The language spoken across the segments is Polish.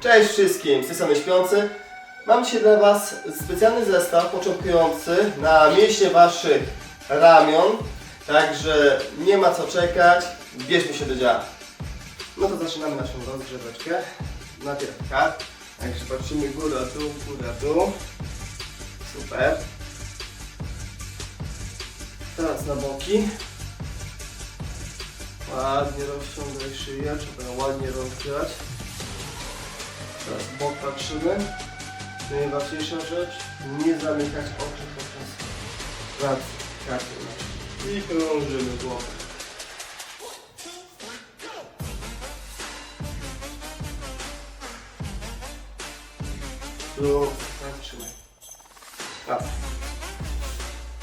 Cześć wszystkim, z tej Śpiący. Mam dzisiaj dla Was specjalny zestaw początkujący na mięśnie Waszych ramion. Także nie ma co czekać, bierzmy się do działa. No to zaczynamy naszą rozgrzeweczkę. Najpierw kart. Także patrzymy góra, dół, góra, dół. Super. Teraz na boki. Ładnie rozciągaj szyję, trzeba ładnie rozgrzać. Bok patrzymy. Najważniejsza rzecz, nie zamykać oczu podczas pracy karty. I krążymy głowę. Tu, tak, trzymaj. Tak.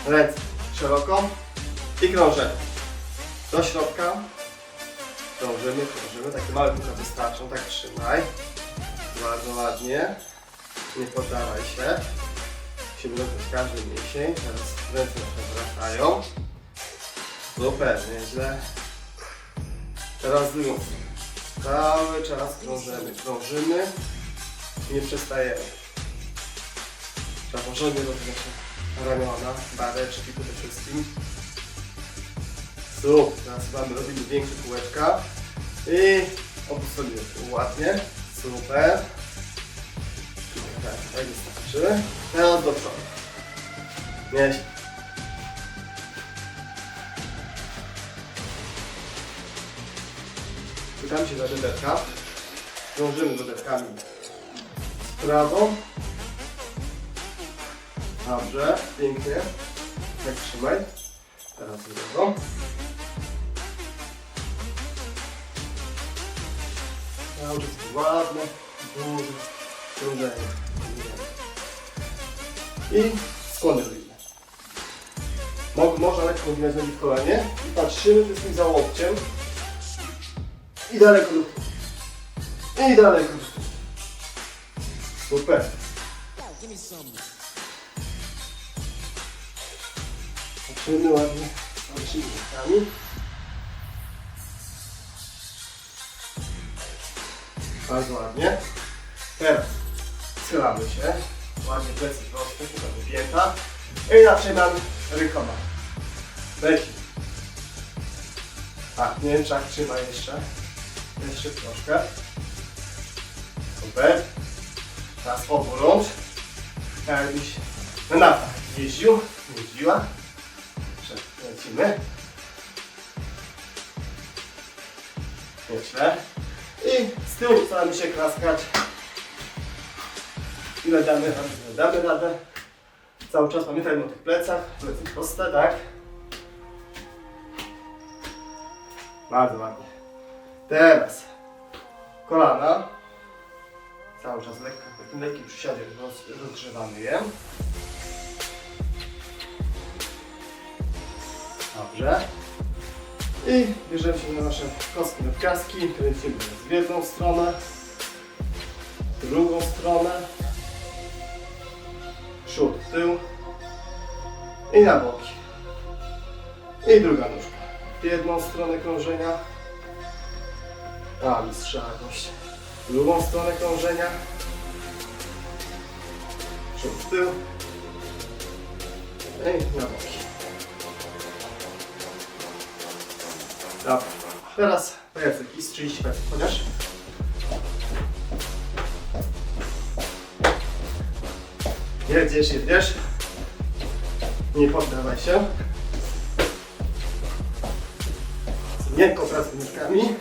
Ręce szeroko i krążę. Do środka. Krążymy, krążymy. Takie małe kółka wystarczą, tak trzymaj. Bardzo ładnie. Nie poddawaj się. Musimy robić każdy mięsień. Teraz ręce wracają. Super, nieźle. Teraz drugą. Cały czas krążymy, krążymy. Nie przestajemy. Trzeba porządnie rozwijać ramiona, bareczki przede wszystkim. Super, teraz mamy, robimy większe kółeczka. I opuszczamy ładnie. Super. Tak, tak wystarczy. Teraz do przodu. Nieźle. Pytam się za bederka. Dążymy bederkami w prawą. Dobrze, pięknie. Tak trzymaj. Teraz w Cały czas ładne, duże krążenie. I skłony robimy. Mo można lekko uginać nogi w kolanie i patrzymy wszystkim za łokciem. I do tyłu. I do tyłu. Super. Patrzymy ładnie. Patrzymy Bardzo ładnie. Teraz schylamy się. Ładnie plecy proste, tutaj wypięta. I zaczynam rękoma. Leci. A, mięczak trzyma jeszcze. Jeszcze troszkę. Super. Teraz obrącz. Jakbyś na nartach jeździł, jeździła. Lecimy. Nieźle. I z tyłu staramy się klaskać. Ile damy radę, ile damy radę. Cały czas pamiętajmy o tych plecach. Plecy proste, tak? Bardzo ładnie. Teraz kolana. Cały czas lekko, takim lekkim przysiadzie roz, rozgrzewamy je. Dobrze. I bierzemy się na nasze kostki nadgarzki, kręcimy w jedną stronę, w drugą stronę, przód, tył i na boki. I druga nóżka. W jedną stronę krążenia, a mistrza jakoś. W drugą stronę krążenia, przód, tył i na boki. Dobra, teraz plecek i z 30 metrów, chociaż. Jedziesz, jedziesz. Nie poddawaj się. Z miękką pracą nóżkami.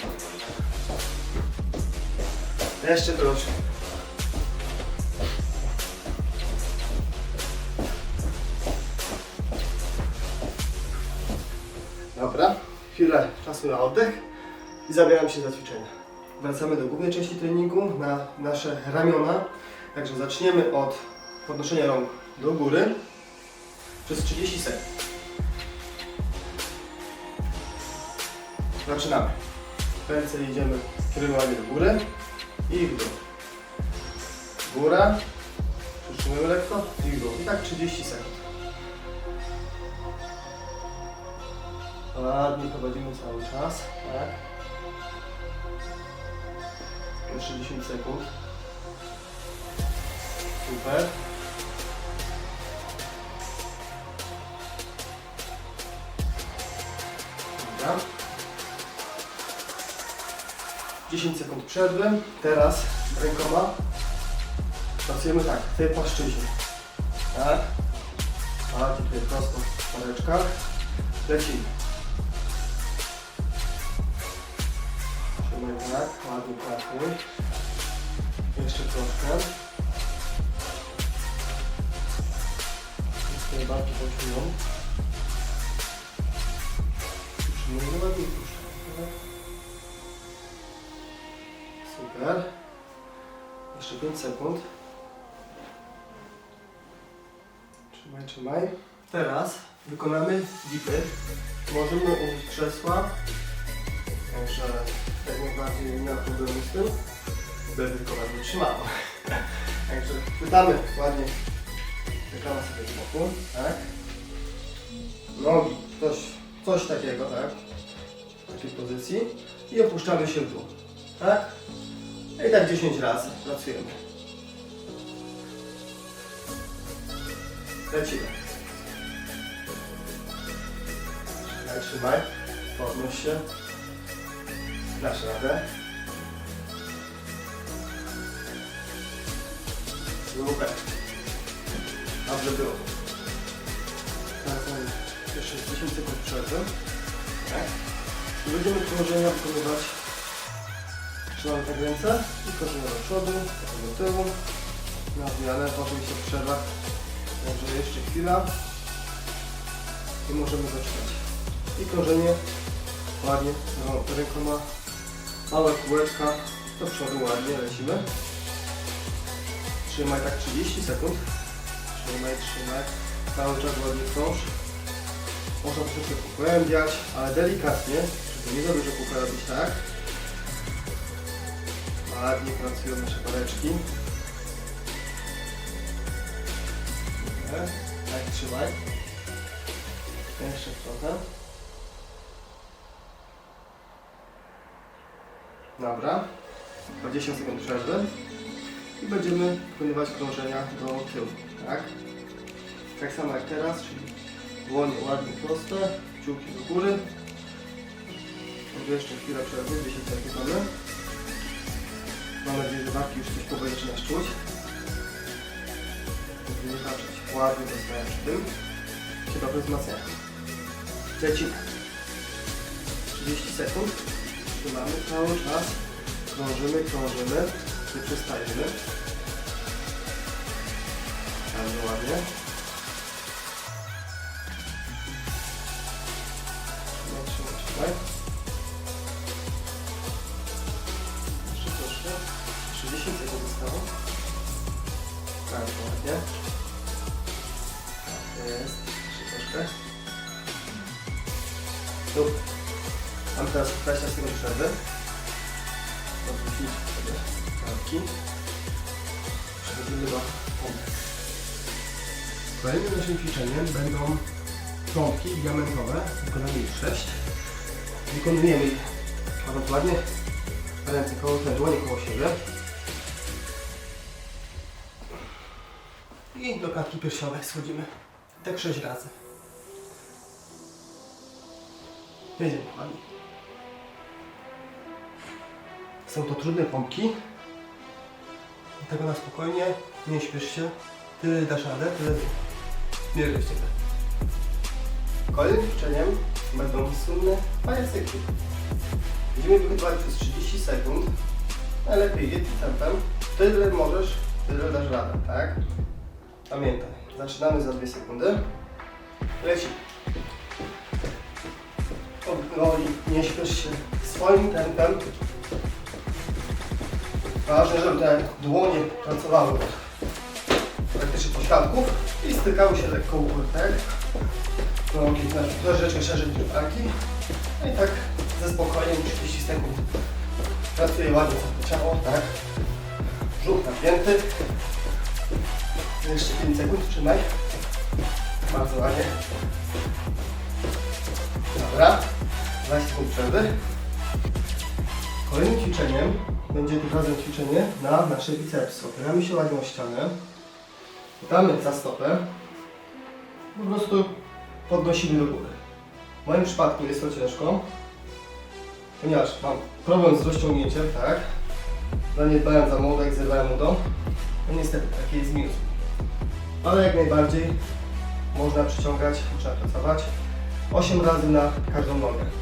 Jeszcze troszkę. Dobra, chwilę czasu na oddech i zabieram się za ćwiczenia. Wracamy do głównej części treningu, na nasze ramiona. Także zaczniemy od podnoszenia rąk do góry przez 30 sekund. Zaczynamy. Ręce idziemy kierowanie do góry i w dół. Góra, przytrzymujemy lekko i w dół. I tak 30 sekund. Ładnie prowadzimy cały czas, tak? Jeszcze 10 sekund. Super. Dobra. 10 sekund przerwy. Teraz rękoma pracujemy tak, w tej płaszczyźnie. Tak. A tutaj prosto w pareczkach. Lecimy. Trzymaj tak, ładnie pracuj. Jeszcze troszkę. Jeszcze barki poczują. Przyjmujemy ładnie. Super. Jeszcze 5 sekund. Trzymaj, trzymaj. Teraz wykonamy dipy. Możemy użyć krzesła. Także jak najbardziej nie ma problemu z tym. By tylko ładnie trzymało. Także chwytamy ładnie. Czekamy sobie z boku, tak? Nogi, coś, coś takiego, tak? W takiej pozycji. I opuszczamy się dół, tak? I tak 10 razy pracujemy. Lecimy. Trzymaj, trzymaj. Podnoś się. Dasz radę. Super. Dobrze było. Teraz mamy jeszcze 10 sekund przerwy. Tak. I będziemy położenia wykonywać. Trzymamy tak ręce i korzenia do przodu, potem do tyłu. Na zmianę, potem się w przerwach. Także jeszcze chwila. I możemy zaczynać. I krążenie ładnie no, rękoma. Małe kółeczka do przodu ładnie lecimy. Trzymaj tak 30 sekund. Trzymaj, trzymaj. Cały czas ładnie krąż. Można troszkę pogłębiać, ale delikatnie, żeby nie za dużo kółka robić tak. Ładnie pracują nasze pareczki. Tak, trzymaj. Jeszcze trochę. Dobra. Po 10 sekund przerwy. I będziemy wykonywać krążenia do tyłu. Tak? Tak samo jak teraz, czyli dłonie ładnie proste, kciuki do góry. Może jeszcze chwilę przerwy, 10 sekund mamy. Mam nadzieję, że barki już coś powoli zaczynasz czuć. Patrzeć, ładnie zostałem przy tym. Się dobrze wzmacniają. Lecimy. 30 sekund. Trzymamy cały czas. Krążymy, krążymy. Nie przestajemy. Bardzo ładnie. Trzymaj, trzymaj. Jeszcze troszkę. 30 sekund zostało. Bardzo ładnie. Tak jest. Jeszcze troszkę. Super. Mam teraz 20 sekund przerwy. Odwrócić sobie kartki. Przechodzimy do pompek. Kolejnym naszym ćwiczeniem będą trąbki diamentowe. Wykonamy ich 6. Wykonujemy ich ewentualnie ręce koło te dłonie koło siebie. I do klatki piersiowej schodzimy. Tak 6 razy. Jedziemy, kochani. Są to trudne pompki. Dlatego na spokojnie, nie śpiesz się. Tyle dasz radę, tyle wierzę w Ciebie. Kolejnym ćwiczeniem będą słynne pajacyki. Będziemy wykonywać przez 30 sekund. Najlepiej jednym tempem. Tyle możesz, tyle dasz radę, tak? Pamiętaj, zaczynamy za 2 sekundy. Lecimy. Powoli, nie śpiesz się swoim tempem. Ważne, żeby te dłonie pracowały praktycznie po świadków i stykały się lekko u tak? Nogi troszeczkę szerzej niż barki. No i tak ze spokojem 30 sekund. Pracuje ładnie ciało, tak? Brzuch napięty. Jeszcze 5 sekund, trzymaj. Bardzo ładnie. Dobra. 20 sekund przerwy. Kolejnym ćwiczeniem będzie tym razem ćwiczenie na nasze bicepsy. Opieramy się ładnie o ścianę. Damy za stopę. Po prostu podnosimy do góry. W moim przypadku jest to ciężko, ponieważ mam problem z rozciągnięciem, tak? Zaniedbałem za młodo, jak zerwałem udo. No niestety, taki jest minus. Ale jak najbardziej można przyciągać, trzeba pracować 8 razy na każdą nogę.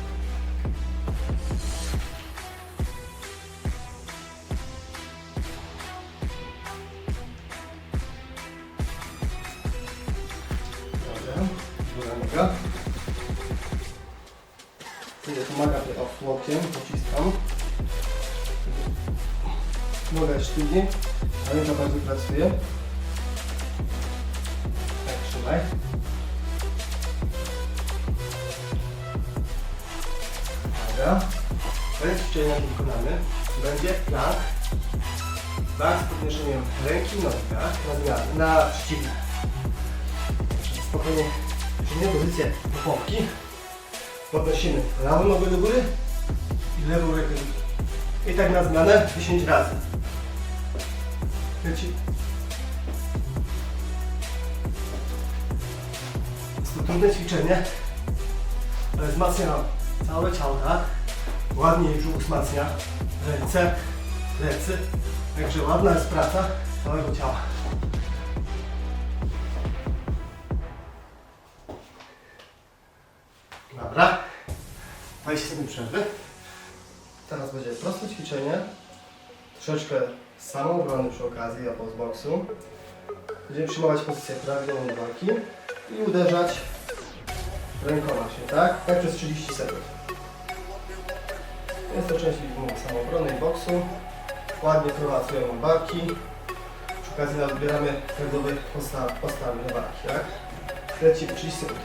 Noga jest sztywnie, ale to bardzo pracuje. Tak, trzymaj. Dobra. Teraz ćwiczenia wykonamy. Będzie plank. Plank z ręki i nogi? Na zmianę, na. Spokojnie przyjmiemy pozycję do. Podnosimy prawą nogę do góry i lewą rękę do góry. I tak na zmianę 10 razy. Leci. Jest to trudne ćwiczenie, ale wzmacnia nam całe ciało, tak? Ładnie brzuch wzmacnia, ręce, plecy. Także ładna jest praca całego ciała. Dobra. 20 sekund przerwy. Teraz będzie proste ćwiczenie. Troszeczkę samoobrony przy okazji, a z boksu. Będziemy przyjmować pozycję prawidłową do walki i uderzać rękoma się, tak? Tak przez 30 sekund. Jest to część mówię, samoobrony i boksu. Ładnie prowadzimy barki. Przy okazji odbieramy prawidłowe postawy, postawy do walki, tak? Leci 30 sekund.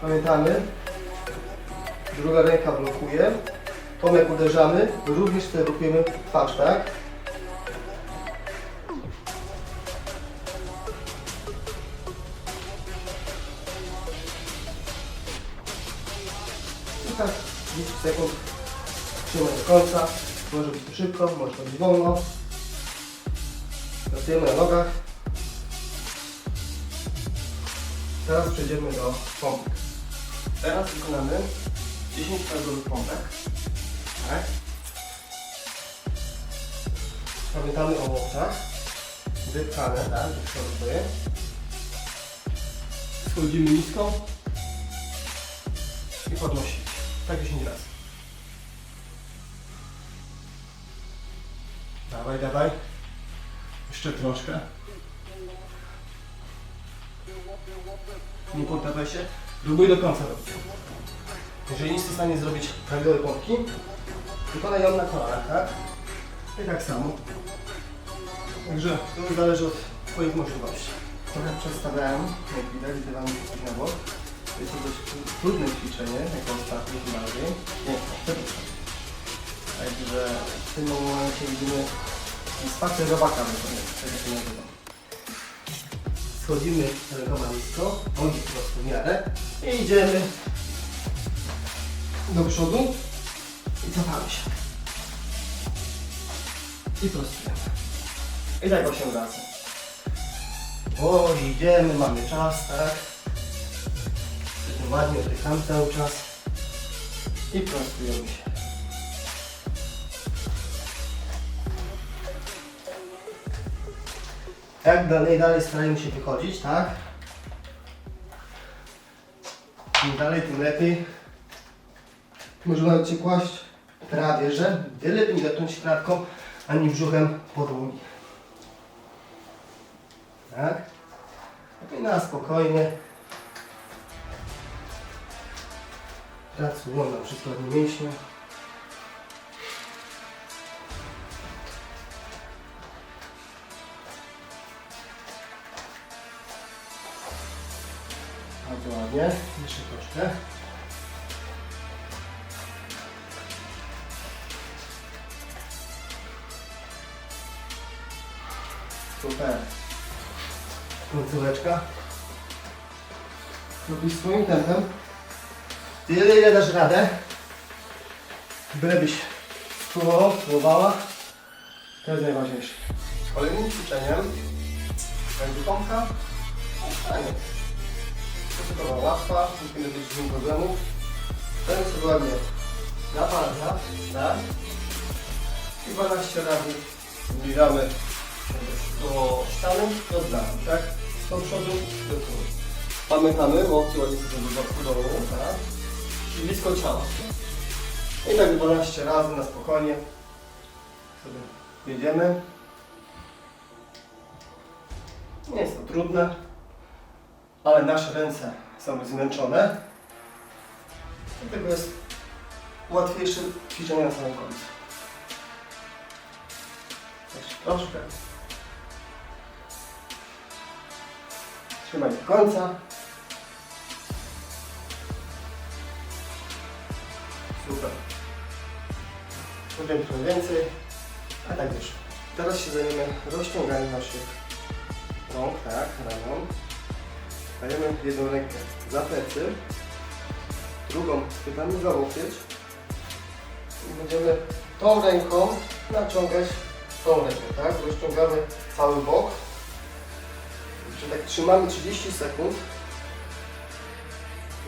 Pamiętamy, druga ręka blokuje. Tą jak uderzamy, również wtedy blokujemy twarz, tak? I tak 10 sekund trzymaj do końca. Może być szybko, może być wolno. Pracujemy na nogach. Teraz przejdziemy do pompek. Teraz wykonamy 10 prawidłowych pompek. Tak. Pamiętamy o łokciach. Wypchane, tak, do. Schodzimy nisko i podnosimy. Tak 10 razy. Dawaj, dawaj. Jeszcze troszkę. Nie poddawaj się. Próbuj do końca robić. Jeżeli nie jesteś w stanie zrobić prawidłowej pompki, wykonaj ją na kolanach, tak? I tak samo. Także to zależy od Twoich możliwości. Trochę przedstawiałem, jak widać, gdybam coś na bok. Jest to dość trudne ćwiczenie, jak ostatnie tym bardziej. Nie. Także w tym momencie widzimy spacer robaka, tego się nazywa. Schodzimy rękoma nisko, nogi prosto w miarę i idziemy do przodu i cofamy się. I prostujemy. I tak 8 razy. O, idziemy, mamy czas, tak? Ładnie oddychamy cały czas. I prostujemy się. Jak dalej, dalej starajmy się wychodzić, tak? Im dalej, tym lepiej. Może nawet się kłaść prawie, że lepiej dotknąć klatką, ani brzuchem podłogi. Tak? I na spokojnie. Pracują na przykład mięśnie. Bardzo ładnie. Jeszcze troszkę. Super. Końcóweczka. Robisz swoim tempem. Tyle ile dasz radę. Bylebyś Spróbował, spróbowała. To jest najważniejsze. Kolejnym ćwiczeniem będzie pompka. Fajnie. Procedowa łatwa, nie powinno być żadnych problemów. Dajmy sobie ładnie na palca, tak? I 12 razy zbliżamy do ściany, do znamy, tak? Do przodu, do tyłu. Pamiętamy, łokcie ładnie sobie do dołu, tak? I blisko ciała. I tak 12 razy na spokojnie sobie jedziemy. Nie jest to trudne, ale nasze ręce są zmęczone. Dlatego jest łatwiejsze ćwiczenie na samym końcu. Troszkę. Trzymaj do końca. Super. Powiem trochę więcej, a tak już. Teraz się zajmiemy rozciąganiem naszych rąk, tak, ramion. Dajemy jedną rękę za plecy, drugą chwytamy za łokieć i będziemy tą ręką naciągać tą rękę, tak? Rozciągamy cały bok. Czyli tak trzymamy 30 sekund.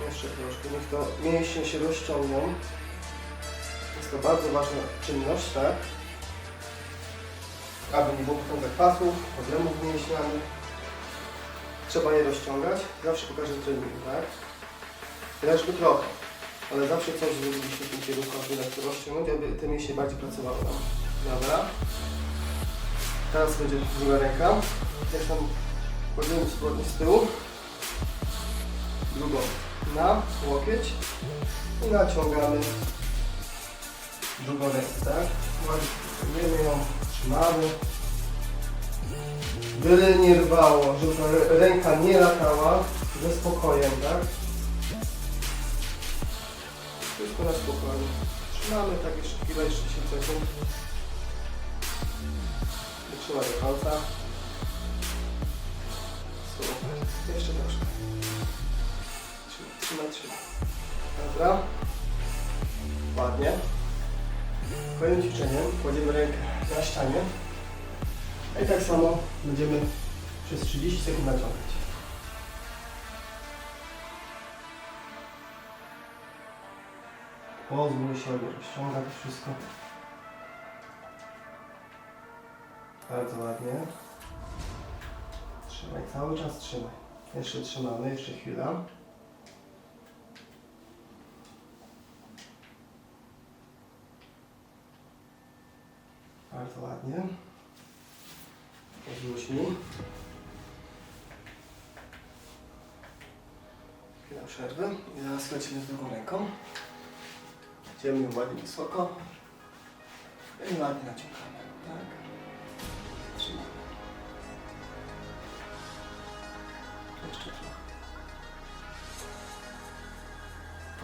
Jeszcze troszkę, niech to mięśnie się rozciągną. Jest to bardzo ważna czynność, tak? Aby nie było potem zakwasów, problemów mięśniami. Trzeba je rozciągać. Zawsze po każdym treningu, tak? Chociażby trochę. Ale zawsze coś zrobiliśmy w tym kierunku, aby to rozciągnąć, aby te mięśnie bardziej pracowały. Dobra. Teraz będzie druga ręka. Jak tam kładziemy spodnie z tyłu. Drugą na łokieć. I naciągamy drugą rękę, tak? Ciągniemy ją, trzymamy. Byle nie rwało, żeby ręka nie latała, ze spokojem, tak? Wszystko na spokojnie. Trzymamy tak chwilę, jeszcze 10 sekund. Końca. Super. Jeszcze troszkę. Trzymaj, trzymaj. Dobra. Ładnie. Kolejnym ćwiczeniem kładziemy rękę na ścianie. I tak samo będziemy przez 30 sekund naciągać. Pozwól sobie rozciąga to wszystko. Bardzo ładnie. Trzymaj, cały czas trzymaj. Jeszcze trzymamy, jeszcze chwila. Bardzo ładnie. Mi. Chwila przerwy i zaraz lecimy z drugą ręką. Idziemy ładnie wysoko i ładnie naciągamy,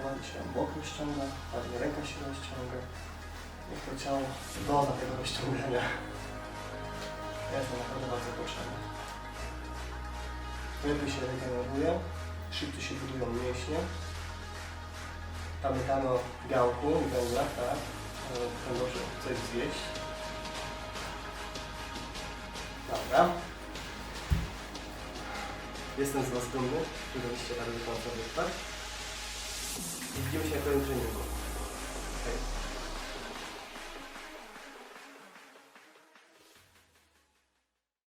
ładnie się bok rozciąga, ładnie ręka się rozciąga. Niech to ciało doda tego rozciągania. Jest to naprawdę bardzo potrzebne. Lepiej się regeneruje, szybciej się budują mięśnie. Pamiętamy o białku i węglach, tak? E, Potem dobrze coś zjeść. Dobra. Jestem z Was dumny, że daliście radę końca wytrwać. I widzimy się na kolejnym treningu.